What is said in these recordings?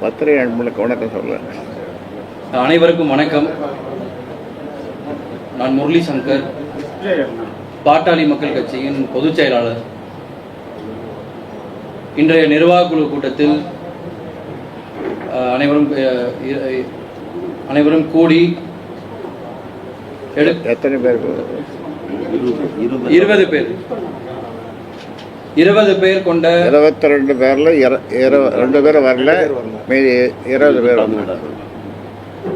பத்திரிகை அன்பளுக்கு வணக்கம் சொல்ல அனைவருக்கும் வணக்கம். நான் முரளி சங்கர் பாட்டாளி மக்கள் கட்சியின் பொதுச் செயலாளர். இன்றைய நிர்வாகக் குழு கூட்டத்தில் அனைவரும் அனைவரும் கூடி எத்தனை பேருக்கு இருபது பேர். இருபது பேர் கொண்ட இருபத்தி ரெண்டு பேர்ல ரெண்டு பேரும் வரல. மீதி இருபது பேர்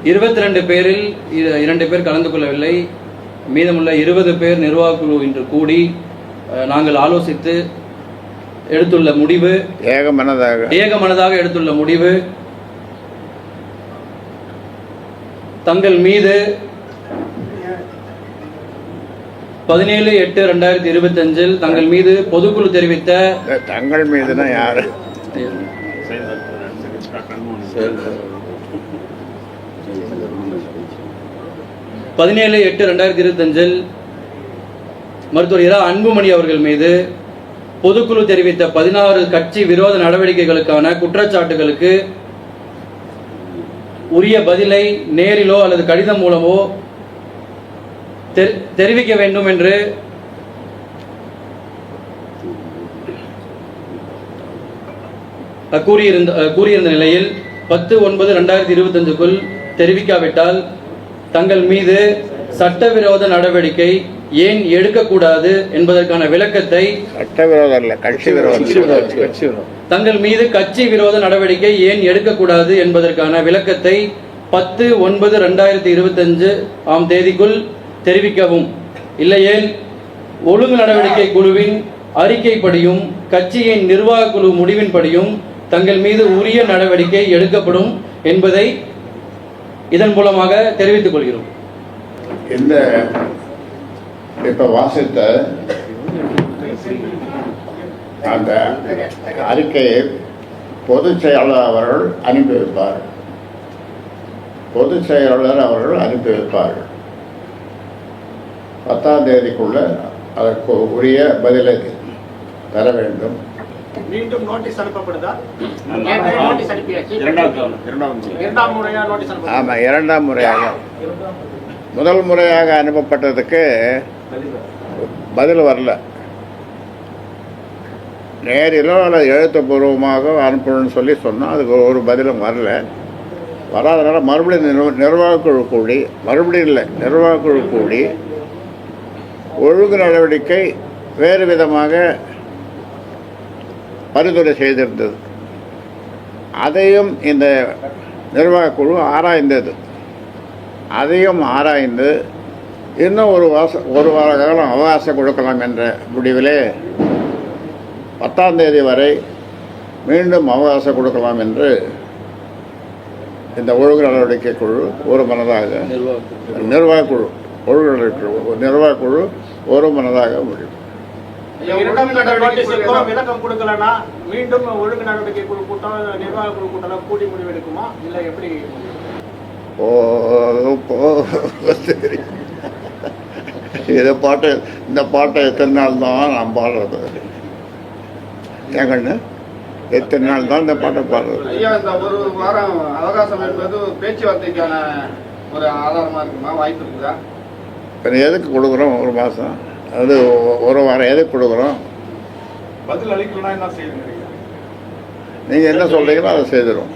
இருபத்தி ரெண்டு பேரில் இரண்டு பேர் கலந்து கொள்ளவில்லை. மீதமுள்ள இருபது பேர் நிர்வாகக் குழு இன்று கூடி நாங்கள் ஆலோசித்து எடுத்துள்ள முடிவு ஏகமனதாக. ஏகமனதாக எடுத்துள்ள முடிவு தங்கள் மீது பதினேழு எட்டு ரெண்டாயிரத்தி இருபத்தஞ்சில் தங்கள் மீது பொதுக்குழு தெரிவித்த தங்கள் மீதுனா யாரு? பதினேழு எட்டு ரெண்டாயிரத்தி இருபத்தஞ்சில் மருத்துவர் இரா அன்புமணி அவர்கள் மீது பொதுக்குழு தெரிவித்த பதினாறு கட்சி விரோத நடவடிக்கைகளுக்கான குற்றச்சாட்டுகளுக்கு உரிய பதிலை நேரிலோ அல்லது கடிதம் மூலமோ தெரிவிக்க வேண்டும் என்று கூறியிருந்த கூறியிருந்த நிலையில் பத்து ஒன்பது ரெண்டாயிரத்தி இருபத்தஞ்சுக்குள் தெரிவிக்காவிட்டால் தங்கள் மீது சட்டவிரோத நடவடிக்கை ஏன் எடுக்கக்கூடாது என்பதற்கான விளக்கத்தை தங்கள் மீது கட்சி விரோத நடவடிக்கை ஏன் எடுக்கக்கூடாது என்பதற்கான விளக்கத்தை பத்து ஒன்பது ரெண்டாயிரத்தி இருபத்தஞ்சு ஆம் தேதிக்குள் தெரிவிக்கவும். இல்லையேல் ஒழுங்கு நடவடிக்கை குழுவின் அறிக்கைப்படியும் கட்சியின் நிர்வாக குழு முடிவின்படியும் தங்கள் மீது உரிய நடவடிக்கை எடுக்கப்படும் என்பதை இதன் மூலமாக தெரிவித்துக் கொள்கிறோம். இந்த இப்ப வாசித்த அந்த அறிக்கையை பொதுச் செயலாளர் அவர்கள் அனுப்பி வைப்பார் பொதுச் செயலாளர் அவர்கள் அனுப்பி வைப்பார்கள் பத்தாம் தேதிக்குள்ள அதற்கு உரிய பதிலை தர வேண்டும். மீண்டும் நோட்டீஸ் அனுப்பப்படுதா? இரண்டாம் முறையா நோட்டீஸ் அனுப்ப ஆமாம் இரண்டாம் முறையாக. முதல் முறையாக அனுப்பப்பட்டதுக்கு பதில் வரல. நேரிலோ அல்லது எழுத்துப்பூர்வமாக அனுப்பணும்னு சொல்லி சொன்னோம் அதுக்கு ஒரு பதிலும் வரல. வராதனால மறுபடியும் நிர்வ- நிர்வாகக் குழு கூடி மறுபடியும் இல்லை நிர்வாகக் குழு கூடி ஒழுங்கு நடவடிக்கை வேறு விதமாக பரிந்துரை செய்திருந்தது. அதையும் இந்த நிர்வாகக் குழு ஆராய்ந்தது. அதையும் ஆராய்ந்து இன்னும் ஒரு வாச ஒரு வார காலம் அவகாசம் கொடுக்கலாம் என்ற முடிவிலே பத்தாம் தேதி வரை மீண்டும் அவகாசம் கொடுக்கலாம் என்று இந்த ஒழுங்கு நடவடிக்கை குழு ஒரு மனதாக நிர்வாக நிர்வாகக் குழு ஒழுங்கு நடவடிக்கை குழு ஒரு மனதாக நோட்டீஸுக்கும் விளக்கம் கொடுக்கலன்னா மீண்டும் ஒழுங்கு நடவடிக்கை குழு கூட்டம் நிர்வாக குழு கூட்டம் கூடி முடிவெடுக்குமா இல்ல எப்படி ஓ போ சரி. இதை பாட்டு இந்த பாட்டை எத்தனை நாள் தான் நான் பாடுறது? ஏங்கண்ணு எத்தனை நாள் தான் இந்த பாட்டை பாடுறது? ஐயா இந்த ஒரு வாரம் அவகாசம் என்பது பேச்சுவார்த்தைக்கான ஒரு ஆதாரமா இருக்குமா? வாய்ப்பு இருக்குதா? இப்போ எதுக்கு கொடுக்குறோம் ஒரு மாதம்? அது ஒரு வாரம் எதுக்கு கொடுக்குறோம்? பதில் அளிக்கலனா என்ன செய்யுங்க நீங்கள் என்ன சொல்கிறீங்களோ அதை செய்திடும்?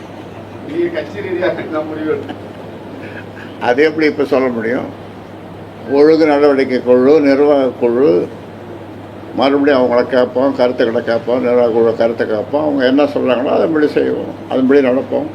அது எப்படி இப்போ சொல்ல முடியும்? ஒழுங்கு நடவடிக்கை குழு நிர்வாக குழு மறுபடியும் அவங்கள கேட்போம் கருத்துக்களை கேட்போம் நிர்வாக குழு கருத்தை கேட்போம். அவங்க என்ன சொல்கிறாங்களோ அதன்படி செய்வோம். அதன்படி நடப்போம்.